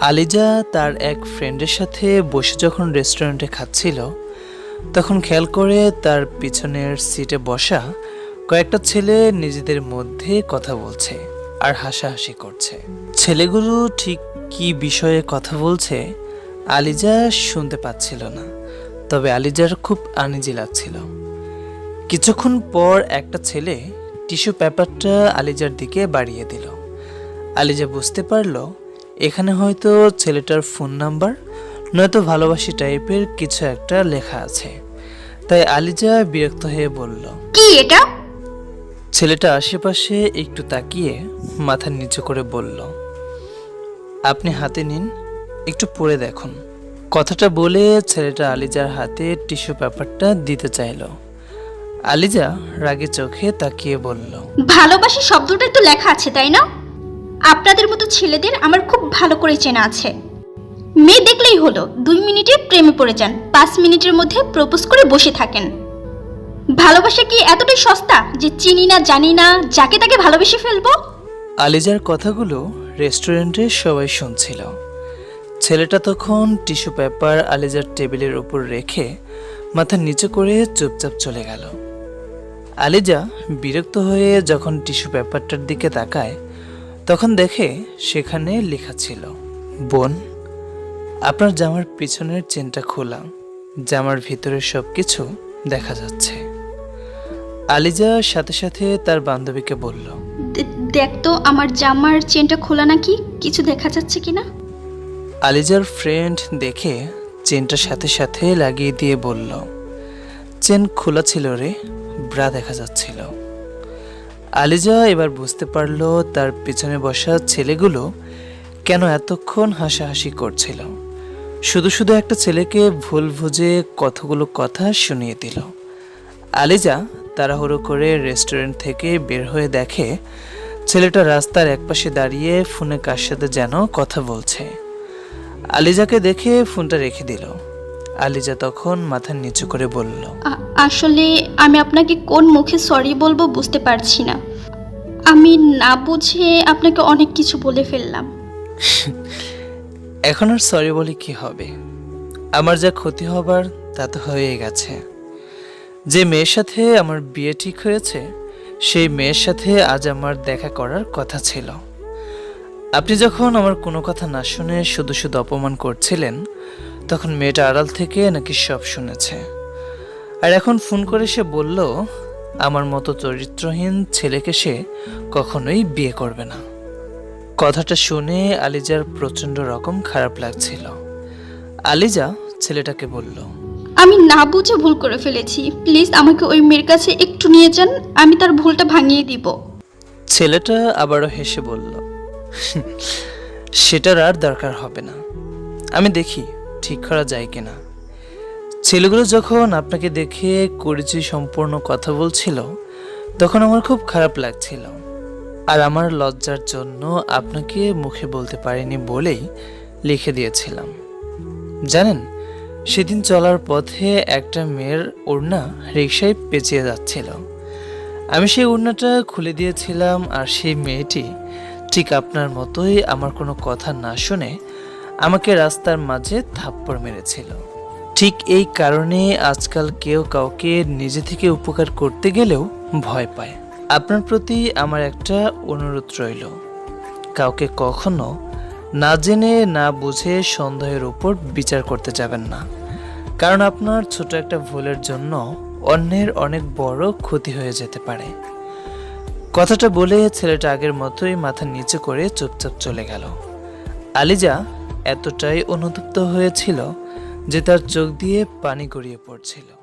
আলিজা তার এক ফ্রেন্ডের সাথে বসে যখন রেস্টুরেন্টে খাচ্ছিল, তখন খেয়াল করে তার পিছনের সিটে বসা কয়েকটা ছেলে নিজেদের মধ্যে কথা বলছে আর হাসাহাসি করছে। ছেলেগুলো ঠিক কি বিষয়ে কথা বলছে আলিজা শুনতে পাচ্ছিল না, তবে আলিজার খুব আনিজি লাগছিল। কিছুক্ষণ পর একটা ছেলে টিস্যু পেপারটা আলিজার দিকে বাড়িয়ে দিল। আলিজা বুঝতে পারল এখানে হয়তো ছেলেটার ফোন নাম্বার নয়তো ভালোবাসি টাইপের কিছু একটা লেখা আছে। তাই আলিজা বিরক্ত হয়ে বলল কি এটা? ছেলেটা আশেপাশে একটু তাকিয়ে মাথা নিচু করে বলল আপনি হাতে নিন একটু পড়ে দেখুন। কথাটা বলে ছেলেটা আলিজার হাতে টিস্যু পেপারটা দিতে চাইলো। আলিজা রাগে চোখে তাকিয়ে বলল ভালোবাসি শব্দটাই তো লেখা আছে তাই না? আপনাদের মতো ছেলেদের আমার খুব ভালো করে চেনা আছে। মেয়ে দেখলেই হলো দুই মিনিটে প্রেমে পড়ে যান পাঁচ মিনিটের মধ্যে প্রপোজ করে বসে থাকেন। ভালোবাসা কি এতটাই সস্তা যে চিনি না জানি না যাকে তাকে ভালোবেসে ফেলব? আলিজার কথাগুলো রেস্টুরেন্টে সবাই শুনছিল। ছেলেটা তখন টিস্যু পেপার আলিজার টেবিলের উপর রেখে মাথা নিচু করে চুপচাপ চলে গেল। আলিজা বিরক্ত হয়ে যখন টিস্যু পেপারটার দিকে তাকায় তখন দেখে সেখানে লেখা ছিল বোন আপনার জামার পিছনের চেনটা খোলা জামার ভিতরের সব কিছু দেখা যাচ্ছে। আলিজা সাথে সাথে তার বান্ধবীকে বলল দেখ তো আমার জামার চেনটা খোলা নাকি? কিছু দেখা যাচ্ছে কিনা? আলিজার ফ্রেন্ড দেখে চেনটা সাথে সাথে লাগিয়ে দিয়ে বলল চেন খোলা ছিল রে ব্রা দেখা যাচ্ছিল। আলিজা এবার বুঝতে পারল তার পিছনে বসা ছেলেগুলো কেন এতক্ষণ হাসাহাসি করছিল। শুধু শুধু একটা ছেলেকে ভুল বুঝে কতগুলো কথা শুনিয়ে দিল। আলিজা তাড়াহুড়ো করে রেস্টুরেন্ট থেকে বের হয়ে দেখে ছেলেটা রাস্তার একপাশে দাঁড়িয়ে ফোনে কার সাথে যেন কথা বলছে। আলিজাকে দেখে ফোনটা রেখে দিল। আলিজা তখন মাথা নিচু করে বলল আ- আসলে আমি আপনাকে কোন মুখে সরি বলব বুঝতে পারছি না। আমি না বুঝে আপনাকে অনেক কিছু বলে ফেললাম। এখন আর সরি বলে কি হবে? আমার যা ক্ষতি হবার তা তো হয়ে গেছে। যে মেয়ের সাথে আমার বিয়ে ঠিক হয়েছে সেই মেয়ের সাথে আজ আমার দেখা করার কথা ছিল। আপনি যখন আমার কোনো কথা না শুনে শুধু শুধু অপমান করছিলেন তখন মেয়েটা আড়াল থেকে নাকি সব শুনেছে। আর এখন ফোন করে সে বলল আমার মতো চরিত্রহীন ছেলেকে সে কখনোই বিয়ে করবে না। কথাটা শুনে আলিজার প্রচণ্ড রকম খারাপ লাগছিল। আলিজা ছেলেটাকে বলল আমি না বুঝে ভুল করে ফেলেছি। প্লিজ আমাকে ওই মেয়ের কাছে একটু নিয়ে যান আমি তার ভুলটা ভাঙিয়ে দিব। ছেলেটা আবারও হেসে বলল সেটার আর দরকার হবে না। আমি দেখি ঠিক করা যায় কিনা। ছেলেগুলো যখন আপনাকে দেখে করেছি সম্পূর্ণ কথা বলছিল, তখন আমার খুব খারাপ লাগছিল। আর আমার লজ্জার জন্য আপনাকে মুখে বলতে পারিনি বলেই লিখে দিয়েছিলাম। জানেন, সেদিন চলার পথে একটা মেয়ের ওড়না রিক্সায় পেঁচিয়ে যাচ্ছিল। আমি সেই ওড়নাটা খুলে দিয়েছিলাম আর সেই মেয়েটি ঠিক আপনার মতোই আমার কোনো কথা না শুনে আমাকে রাস্তার মাঝে থাপ্পড় মেরেছিল। ঠিক এই কারণে আজকাল কেউ কাউকে নিজে থেকে উপকার করতে গেলেও ভয় পায়। আপনার প্রতি আমার একটা অনুরোধ রইল। কাউকে কখনো না জেনে, না বুঝে সন্দেহের উপর বিচার করতে যাবেন না। কারণ আপনার ছোট একটা ভুলের জন্য অন্যের অনেক বড় ক্ষতি হয়ে যেতে পারে। কথাটা বলে ছেলেটা আগের মতোই মাথা নিচু করে চুপচাপ চলে গেল। আলিজা এতটাই অনুতপ্ত হয়েছিল যে তার চোখ দিয়ে পানি গড়িয়ে পড়ছিল।